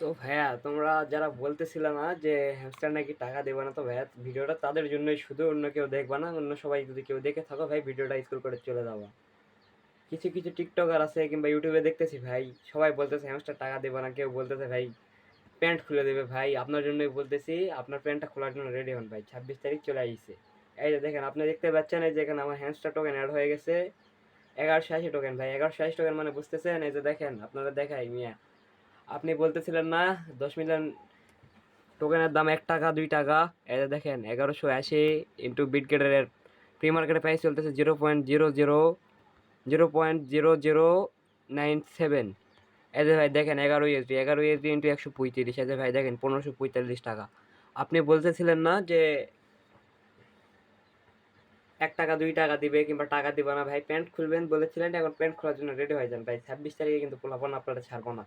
তো ভাইয়া, তোমরা যারা বলতেছিলে না যে হ্যামস্টার নাকি টাকা দেবে না, তো ভাইয়া ভিডিওটা তাদের জন্যই শুধু অন্য কেউ দেখবে না, অন্য সবাই যদি কেউ দেখে থাকো ভাই, ভিডিওটা স্কুল করে চলে যাব। কিছু কিছু টিকটকার আছে কিংবা ইউটিউবে দেখতেছি ভাই, সবাই বলতেছে হ্যামস্টার টাকা দেবে না, কেউ বলতেছে ভাই, প্যান্ট খুলে দেবে ভাই, আপনার জন্যই বলতেছি, আপনার প্যান্টটা খোলার জন্য রেডি হন ভাই, ছাব্বিশ তারিখ চলে আসছে এই যে দেখেন, আপনি দেখতে পাচ্ছেন এই যে এখানে আমার হ্যামস্টার টোকেন অ্যাড হয়ে গেছে, এগারোশো আশি টোকেন ভাই, এগারোশো আশি টোকেন মানে বুঝতেছেন? এই যে দেখেন, আপনারা দেখাই মিয়া। আপনি বলতেছিলেন না, দশ মিলিয়ন টোকেনের দাম এক টাকা, দুই টাকা। এটা দেখেন, এগারোশো আশি ইন্টু বিটগেটের প্রি মার্কেটে প্রাইস চলতেছে zero point zero zero zero point zero zero nine seven এই ভাই, দেখেন, এগারো ইএসডি এগারো ইএসডি ইন্টু একশো পঁয়ত্রিশ। এই ভাই, দেখেন, পনেরোশো পঁয়তাল্লিশ টাকা। আপনি বলতেছিলেন না যে এক টাকা, দুই টাকা দিবে কিংবা টাকা দিবে না ভাই, প্যান্ট খুলবেন বলেছিলেন, এখন প্যান্ট খোলার জন্য রেডি হয়ে যান ভাই। ছাব্বিশ তারিখে কিন্তু পোলাপন আপনারা ছাড়বো না।